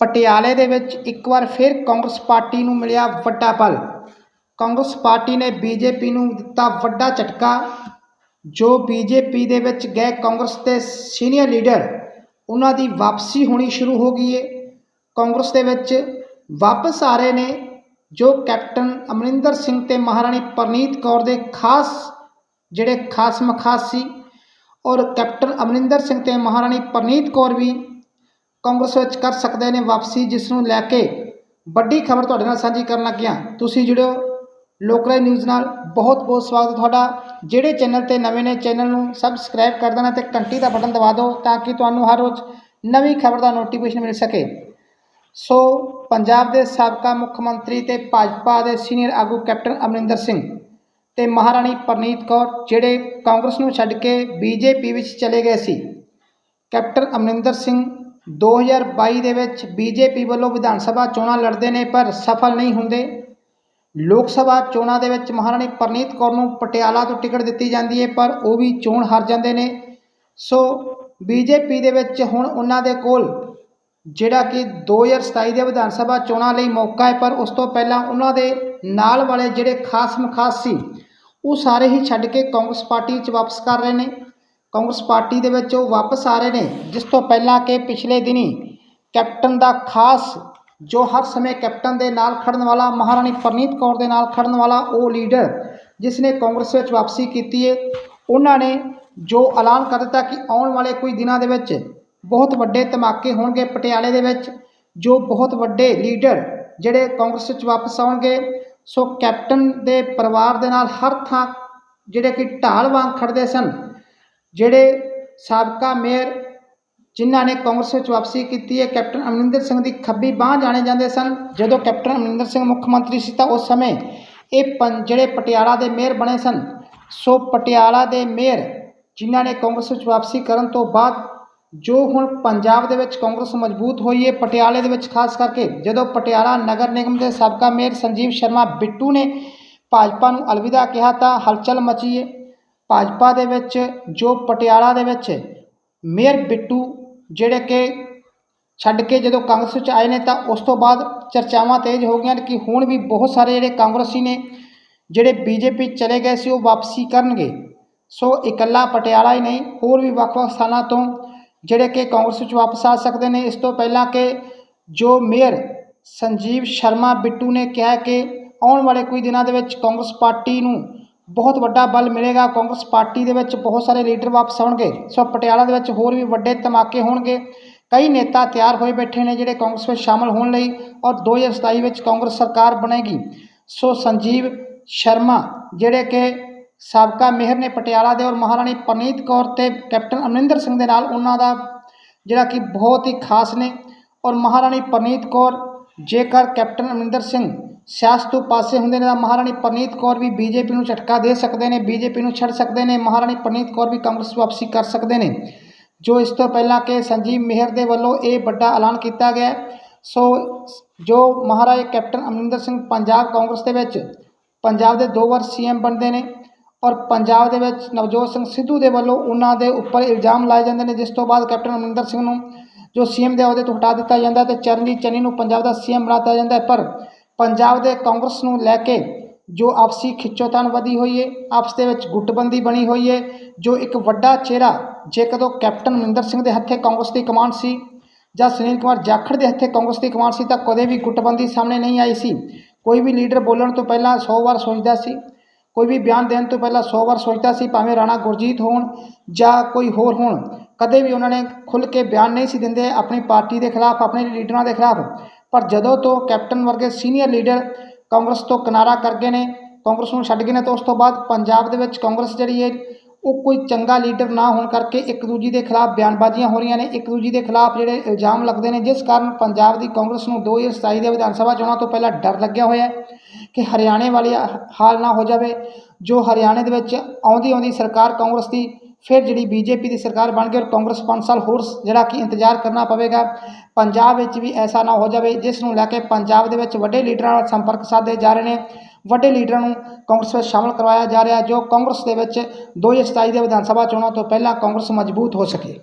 ਪਟਿਆਲੇ ਦੇ ਵਿੱਚ ਇੱਕ ਵਾਰ ਫਿਰ ਕਾਂਗਰਸ ਪਾਰਟੀ ਨੂੰ ਮਿਲਿਆ ਵੱਡਾ ਪਲ। ਕਾਂਗਰਸ ਪਾਰਟੀ ਨੇ ਬੀਜੇਪੀ ਨੂੰ ਦਿੱਤਾ ਵੱਡਾ ਝਟਕਾ। ਜੋ ਬੀਜੇਪੀ ਦੇ ਵਿੱਚ ਗਏ ਕਾਂਗਰਸ ਦੇ ਸੀਨੀਅਰ ਲੀਡਰ, ਉਹਨਾਂ ਦੀ ਵਾਪਸੀ ਹੋਣੀ ਸ਼ੁਰੂ ਹੋ ਗਈ ਹੈ ਕਾਂਗਰਸ ਦੇ ਵਿੱਚ ਵਾਪਸ ਆ ਰਹੇ ਨੇ ਜੋ ਕੈਪਟਨ ਅਮਰਿੰਦਰ ਸਿੰਘ ਤੇ ਮਹਾਰਾਣੀ ਪਰਨੀਤ ਕੌਰ ਦੇ ਖਾਸ, ਜਿਹੜੇ ਖਾਸ ਮਖਾਸ ਸੀ। ਔਰ ਕੈਪਟਨ ਅਮਰਿੰਦਰ ਸਿੰਘ ਤੇ ਮਹਾਰਾਣੀ ਪਰਨੀਤ ਕੌਰ ਵੀ ਕਾਂਗਰਸ ਵਿੱਚ ਕਰ ਸਕਦੇ ਨੇ ਵਾਪਸੀ ਜਿਸ ਨੂੰ ਲੈ ਕੇ ਵੱਡੀ ਖਬਰ ਤੁਹਾਡੇ ਨਾਲ ਸਾਂਝੀ ਕਰਨ ਲੱਗਿਆ ਤੁਸੀਂ ਜੁੜਿਓ ਲੋਕਰਾਜ ਨਿਊਜ਼ ਨਾਲ। ਬਹੁਤ ਬਹੁਤ ਸਵਾਗਤ ਤੁਹਾਡਾ। ਜਿਹੜੇ ਚੈਨਲ ਤੇ ਨਵੇਂ ਨੇ, ਚੈਨਲ ਨੂੰ ਸਬਸਕ੍ਰਾਈਬ ਕਰ ਦੇਣਾ ਤੇ ਘੰਟੀ ਦਾ ਬਟਨ ਦਬਾ ਦਿਓ ਤਾਂ ਕਿ ਤੁਹਾਨੂੰ ਹਰ ਰੋਜ਼ ਨਵੀਂ ਖਬਰ ਦਾ ਨੋਟੀਫਿਕੇਸ਼ਨ ਮਿਲ ਸਕੇ। ਸੋ, ਪੰਜਾਬ ਦੇ ਸਾਬਕਾ ਮੁੱਖ ਮੰਤਰੀ ਤੇ ਭਾਜਪਾ ਦੇ ਸੀਨੀਅਰ ਆਗੂ ਕੈਪਟਨ ਅਮਰਿੰਦਰ ਸਿੰਘ ਤੇ ਮਹਾਰਾਣੀ ਪਰਨੀਤ ਕੌਰ, ਜਿਹੜੇ ਕਾਂਗਰਸ ਨੂੰ ਛੱਡ ਕੇ ਬੀਜੇਪੀ ਵਿੱਚ ਚਲੇ ਗਏ ਸੀ। ਕੈਪਟਨ ਅਮਰਿੰਦਰ ਸਿੰਘ 2022 ਦੇ ਵਿੱਚ ਬੀਜੇਪੀ ਵੱਲੋਂ ਵਿਧਾਨ ਸਭਾ ਚੋਣਾਂ ਲੜਦੇ ਨੇ, ਪਰ ਸਫਲ ਨਹੀਂ ਹੁੰਦੇ। ਲੋਕ ਸਭਾ ਚੋਣਾਂ ਦੇ ਵਿੱਚ ਮਹਾਰਾਣੀ ਪਰਨੀਤ ਕੌਰ ਨੂੰ ਪਟਿਆਲਾ ਤੋਂ ਟਿਕਟ ਦਿੱਤੀ ਜਾਂਦੀ ਹੈ ਪਰ ਉਹ ਵੀ ਚੋਣ ਹਾਰ ਜਾਂਦੇ ਨੇ। ਸੋ ਬੀਜੇਪੀ ਦੇ ਵਿੱਚ ਹੁਣ ਉਹਨਾਂ ਦੇ ਕੋਲ ਜਿਹੜਾ ਕਿ 2027 ਦੇ ਵਿਧਾਨ ਸਭਾ ਚੋਣਾਂ ਲਈ ਮੌਕਾ ਹੈ ਪਰ ਉਸ ਤੋਂ ਪਹਿਲਾਂ ਉਹਨਾਂ ਦੇ ਨਾਲ ਵਾਲੇ ਜਿਹੜੇ ਖਾਸ ਮਖਾਸ ਸੀ, ਉਹ ਸਾਰੇ ਹੀ ਛੱਡ ਕੇ ਕਾਂਗਰਸ ਪਾਰਟੀ 'ਚ ਵਾਪਸ ਕਰ ਰਹੇ ਨੇ। ਕਾਂਗਰਸ ਪਾਰਟੀ ਦੇ ਵਿੱਚ ਉਹ ਵਾਪਸ ਆ ਰਹੇ ਨੇ, ਜਿਸ ਤੋਂ ਪਹਿਲਾਂ ਕਿ ਪਿਛਲੇ ਦਿਨੀ ਕੈਪਟਨ ਦਾ ਖਾਸ ਜੋ ਹਰ ਸਮੇਂ ਕੈਪਟਨ ਦੇ ਨਾਲ ਖੜਨ ਵਾਲਾ, ਮਹਾਰਾਣੀ ਪਰਨੀਤ ਕੌਰ ਦੇ ਨਾਲ ਖੜਨ ਵਾਲਾ ਉਹ ਲੀਡਰ ਜਿਸ ਨੇ ਕਾਂਗਰਸ ਵਿੱਚ ਵਾਪਸੀ ਕੀਤੀ ਹੈ ਉਹਨਾਂ ਨੇ ਜੋ ਐਲਾਨ ਕਰ ਦਿੱਤਾ ਕਿ ਆਉਣ ਵਾਲੇ ਕੁਝ ਦਿਨਾਂ ਦੇ ਵਿੱਚ ਬਹੁਤ ਵੱਡੇ ਧਮਾਕੇ ਹੋਣਗੇ ਪਟਿਆਲੇ ਦੇ ਵਿੱਚ, ਜੋ ਬਹੁਤ ਵੱਡੇ ਲੀਡਰ ਜਿਹੜੇ ਕਾਂਗਰਸ ਵਿੱਚ ਵਾਪਸ ਆਉਣਗੇ, ਸੋ ਕੈਪਟਨ ਦੇ ਪਰਿਵਾਰ ਦੇ ਨਾਲ ਹਰ ਥਾਂ ਜਿਹੜੇ ਕਿ ਢਾਲ ਵਾਂਗ ਖੜਦੇ ਸਨ ਜਿਹੜੇ ਸਾਬਕਾ ਮੇਅਰ ਜਿਨ੍ਹਾਂ ਨੇ ਕਾਂਗਰਸ ਵਿੱਚ ਵਾਪਸੀ ਕੀਤੀ ਹੈ, ਕੈਪਟਨ ਅਮਰਿੰਦਰ ਸਿੰਘ ਦੀ ਖੱਬੀ ਬਾਹ ਜਾਣੇ ਜਾਂਦੇ ਸਨ। ਜਦੋਂ ਕੈਪਟਨ ਅਮਰਿੰਦਰ ਸਿੰਘ ਮੁੱਖ ਮੰਤਰੀ ਸੀ ਤਾਂ ਉਸ ਸਮੇਂ ਇਹ ਪੰ, ਜਿਹੜੇ ਪਟਿਆਲਾ ਦੇ ਮੇਅਰ ਬਣੇ ਸਨ, ਸੋ ਪਟਿਆਲਾ ਦੇ ਮੇਅਰ ਜਿਨ੍ਹਾਂ ਨੇ ਕਾਂਗਰਸ ਵਿੱਚ ਵਾਪਸੀ ਕਰਨ ਤੋਂ ਬਾਅਦ ਜੋ ਹੁਣ ਪੰਜਾਬ ਦੇ ਵਿੱਚ ਕਾਂਗਰਸ ਮਜ਼ਬੂਤ ਹੋਈ ਹੈ, ਪਟਿਆਲੇ ਦੇ ਵਿੱਚ ਖਾਸ ਕਰਕੇ ਜਦੋਂ ਪਟਿਆਲਾ ਨਗਰ ਨਿਗਮ ਦੇ ਸਾਬਕਾ ਮੇਅਰ ਸੰਜੀਵ ਸ਼ਰਮਾ ਬਿੱਟੂ ਨੇ ਭਾਜਪਾ ਨੂੰ ਅਲਵਿਦਾ ਕਿਹਾ ਤਾਂ ਹਲਚਲ ਮਚੀ ਹੈ। ਭਾਜਪਾ ਦੇ ਵਿੱਚ, ਜੋ ਪਟਿਆਲਾ ਦੇ ਵਿੱਚ ਮੇਅਰ ਬਿੱਟੂ ਜਿਹੜੇ ਕਿ ਛੱਡ ਕੇ ਜਦੋਂ ਕਾਂਗਰਸ ਵਿੱਚ ਆਏ ਨੇ ਤਾਂ ਉਸ ਤੋਂ ਬਾਅਦ ਚਰਚਾਵਾਂ ਤੇਜ਼ ਹੋ ਗਈਆਂ ਕਿ ਹੁਣ ਵੀ ਬਹੁਤ ਸਾਰੇ ਜਿਹੜੇ ਕਾਂਗਰਸੀ ਨੇ, ਜਿਹੜੇ ਬੀਜੇਪੀ ਚਲੇ ਗਏ ਸੀ ਉਹ ਵਾਪਸੀ ਕਰਨਗੇ। ਸੋ ਇਕੱਲਾ ਪਟਿਆਲਾ ਹੀ ਨਹੀਂ, ਹੋਰ ਵੀ ਵੱਖ-ਵੱਖ ਸਥਾਨਾਂ ਤੋਂ ਜਿਹੜੇ ਕਿ ਕਾਂਗਰਸ ਵਿੱਚ ਵਾਪਸ ਆ ਸਕਦੇ ਨੇ। ਇਸ ਤੋਂ ਪਹਿਲਾਂ ਕਿ ਜੋ ਮੇਅਰ ਸੰਜੀਵ ਸ਼ਰਮਾ ਬਿੱਟੂ ਨੇ ਕਿਹਾ ਕਿ ਆਉਣ ਵਾਲੇ ਕੁਝ ਦਿਨਾਂ ਦੇ ਵਿੱਚ ਕਾਂਗਰਸ ਪਾਰਟੀ ਨੂੰ ਬਹੁਤ ਵੱਡਾ ਬਲ ਮਿਲੇਗਾ। ਕਾਂਗਰਸ ਪਾਰਟੀ ਦੇ ਵਿੱਚ ਬਹੁਤ ਸਾਰੇ ਲੀਡਰ ਵਾਪਸ ਆਉਣਗੇ। ਸੋ ਪਟਿਆਲਾ ਦੇ ਵਿੱਚ ਹੋਰ ਵੀ ਵੱਡੇ ਧਮਾਕੇ ਹੋਣਗੇ। ਕਈ ਨੇਤਾ ਤਿਆਰ ਹੋਏ ਬੈਠੇ ਨੇ ਜਿਹੜੇ ਕਾਂਗਰਸ ਵਿੱਚ ਸ਼ਾਮਲ ਹੋਣ ਲਈ ਔਰ 2027 ਵਿੱਚ ਕਾਂਗਰਸ ਸਰਕਾਰ ਬਣੇਗੀ। ਸੋ ਸੰਜੀਵ ਸ਼ਰਮਾ, ਜਿਹੜੇ ਕਿ ਸਾਬਕਾ ਮਿਹਰ ਨੇ ਪਟਿਆਲਾ ਦੇ ਔਰ ਮਹਾਰਾਣੀ ਪਰਨੀਤ ਕੌਰ ਤੇ ਕੈਪਟਨ ਅਮਰਿੰਦਰ ਸਿੰਘ ਦੇ ਨਾਲ, ਉਹਨਾਂ ਦਾ ਜਿਹੜਾ ਕਿ ਬਹੁਤ ਹੀ ਖਾਸ ਨੇ। ਔਰ ਮਹਾਰਾਣੀ ਪਰਨੀਤ ਕੌਰ, ਜੇਕਰ ਕੈਪਟਨ ਅਮਰਿੰਦਰ ਸਿੰਘ ਸਿਆਸਤ ਤੋਂ ਪਾਸੇ ਹੁੰਦੇ ਨੇ ਤਾਂ ਮਹਾਰਾਣੀ ਪਰਨੀਤ ਕੌਰ ਵੀ ਬੀਜੇਪੀ ਨੂੰ ਝਟਕਾ ਦੇ ਸਕਦੇ ਨੇ, ਬੀਜੇਪੀ ਨੂੰ ਛੱਡ ਸਕਦੇ ਨੇ, ਮਹਾਰਾਣੀ ਪ੍ਰਨੀਤ ਕੌਰ ਵੀ ਕਾਂਗਰਸ ਵਾਪਸੀ ਕਰ ਸਕਦੇ ਨੇ। ਜੋ ਇਸ ਤੋਂ ਪਹਿਲਾਂ ਕਿ ਸੰਜੀਵ ਮਿਹਰ ਦੇ ਵੱਲੋਂ ਇਹ ਵੱਡਾ ਐਲਾਨ ਕੀਤਾ ਗਿਆ ਸੋ ਜੋ ਮਹਾਰਾਜ ਕੈਪਟਨ ਅਮਰਿੰਦਰ ਸਿੰਘ ਪੰਜਾਬ ਕਾਂਗਰਸ ਦੇ ਵਿੱਚ, ਪੰਜਾਬ ਦੇ ਦੋ ਵਾਰ ਸੀਐਮ ਬਣਦੇ ਨੇ ਔਰ ਪੰਜਾਬ ਦੇ ਵਿੱਚ ਨਵਜੋਤ ਸਿੰਘ ਸਿੱਧੂ ਦੇ ਵੱਲੋਂ ਉਹਨਾਂ ਦੇ ਉੱਪਰ ਇਲਜ਼ਾਮ ਲਾਏ ਜਾਂਦੇ ਨੇ, ਜਿਸ ਤੋਂ ਬਾਅਦ ਕੈਪਟਨ ਅਮਰਿੰਦਰ ਸਿੰਘ ਨੂੰ ਜੋ ਸੀਐਮ ਦੇ ਅਹੁਦੇ ਤੋਂ ਹਟਾ ਦਿੱਤਾ ਜਾਂਦਾ ਤੇ ਚਰਨਜੀਤ ਚੰਨੀ ਨੂੰ ਪੰਜਾਬ ਦਾ ਸੀਐਮ ਬਣਾ ਦਿੱਤਾ ਜਾਂਦਾ ਪਰ ਪੰਜਾਬ ਦੇ ਕਾਂਗਰਸ ਨੂੰ ਲੈ ਕੇ ਜੋ ਆਪਸੀ ਖਿੱਚੋਤਾਣ ਵਧੀ ਹੋਈ ਹੈ ਆਪਸ ਦੇ ਵਿੱਚ ਗੁੱਟਬੰਦੀ ਬਣੀ ਹੋਈ ਹੈ ਜੋ ਇੱਕ ਵੱਡਾ ਚਿਹਰਾ, ਜੇ ਕਦੋਂ ਕੈਪਟਨ ਅਮਰਿੰਦਰ ਸਿੰਘ ਦੇ ਹੱਥੇ ਕਾਂਗਰਸ ਦੀ ਕਮਾਂਡ ਸੀ ਜਾਂ ਸੁਨੀਲ ਕੁਮਾਰ ਜਾਖੜ ਦੇ ਹੱਥੇ ਕਾਂਗਰਸ ਦੀ ਕਮਾਂਡ ਸੀ ਤਾਂ ਕਦੇ ਵੀ ਗੁੱਟਬੰਦੀ ਸਾਹਮਣੇ ਨਹੀਂ ਆਈ ਸੀ। ਕੋਈ ਵੀ ਲੀਡਰ ਬੋਲਣ ਤੋਂ ਪਹਿਲਾਂ 100 ਵਾਰ ਸੋਚਦਾ ਸੀ। ਕੋਈ ਵੀ ਬਿਆਨ ਦੇਣ ਤੋਂ ਪਹਿਲਾਂ 100 ਵਾਰ ਸੋਚਦਾ ਸੀ, ਭਾਵੇਂ ਰਾਣਾ ਗੁਰਜੀਤ ਹੋਣ ਜਾਂ ਕੋਈ ਹੋਰ ਹੋਣ। ਕਦੇ ਵੀ ਉਹਨਾਂ ਨੇ ਖੁੱਲ੍ਹ ਕੇ ਬਿਆਨ ਨਹੀਂ ਸੀ ਦਿੰਦੇ ਆਪਣੀ ਪਾਰਟੀ ਦੇ ਖਿਲਾਫ, ਆਪਣੇ ਲੀਡਰਾਂ ਦੇ ਖਿਲਾਫ। ਪਰ ਜਦੋਂ ਤੋਂ ਕੈਪਟਨ ਵਰਗੇ ਸੀਨੀਅਰ ਲੀਡਰ ਕਾਂਗਰਸ ਤੋਂ ਕਿਨਾਰਾ ਕਰ ਗਏ ਨੇ, ਕਾਂਗਰਸ ਨੂੰ ਛੱਡ ਗਏ ਨੇ, ਤਾਂ ਉਸ ਤੋਂ ਬਾਅਦ ਪੰਜਾਬ ਦੇ ਵਿੱਚ ਕਾਂਗਰਸ ਜਿਹੜੀ ਹੈ, ਉਹ ਕੋਈ ਚੰਗਾ ਲੀਡਰ ਨਾ ਹੋਣ ਕਰਕੇ ਇੱਕ ਦੂਜੀ ਦੇ ਖਿਲਾਫ ਬਿਆਨਬਾਜ਼ੀਆਂ ਹੋ ਰਹੀਆਂ ਨੇ, ਇੱਕ ਦੂਜੀ ਦੇ ਖਿਲਾਫ ਜਿਹੜੇ ਇਲਜ਼ਾਮ ਲੱਗਦੇ ਨੇ, ਜਿਸ ਕਾਰਨ ਪੰਜਾਬ ਦੀ ਕਾਂਗਰਸ ਨੂੰ 2027 ਦੇ ਵਿਧਾਨ ਸਭਾ ਚੋਣਾਂ ਤੋਂ ਪਹਿਲਾਂ ਡਰ ਲੱਗਿਆ ਹੋਇਆ ਹੈ ਕਿ ਹਰਿਆਣੇ ਵਾਲੀ ਹਾਲ ਨਾ ਹੋ ਜਾਵੇ, ਜੋ ਹਰਿਆਣੇ ਦੇ ਵਿੱਚ ਆਉਂਦੀ ਆਉਂਦੀ ਸਰਕਾਰ ਕਾਂਗਰਸ ਦੀ ਫਿਰ ਜਿਹੜੀ ਬੀਜੇਪੀ ਦੀ ਸਰਕਾਰ ਬਣ ਗਈ ਔਰ ਕਾਂਗਰਸ 5 ਸਾਲ ਹੋਰ ਜਿਹੜਾ ਕਿ ਇੰਤਜ਼ਾਰ ਕਰਨਾ ਪਵੇਗਾ, ਪੰਜਾਬ ਵਿੱਚ ਵੀ ਐਸਾ ਨਾ ਹੋ ਜਾਵੇ, ਜਿਸ ਨੂੰ ਲੈ ਕੇ ਪੰਜਾਬ ਦੇ ਵਿੱਚ ਵੱਡੇ ਲੀਡਰਾਂ ਨਾਲ ਸੰਪਰਕ ਸਾਧੇ ਜਾ ਰਹੇ ਨੇ। ਵੱਡੇ ਲੀਡਰਾਂ ਨੂੰ ਕਾਂਗਰਸ ਵਿੱਚ ਸ਼ਾਮਲ ਕਰਵਾਇਆ ਜਾ ਰਿਹਾ, ਜੋ ਕਾਂਗਰਸ ਦੇ ਵਿੱਚ 2027 ਦੇ ਵਿਧਾਨ ਸਭਾ ਚੋਣਾਂ ਤੋਂ ਪਹਿਲਾਂ ਕਾਂਗਰਸ ਮਜ਼ਬੂਤ ਹੋ ਸਕੇ।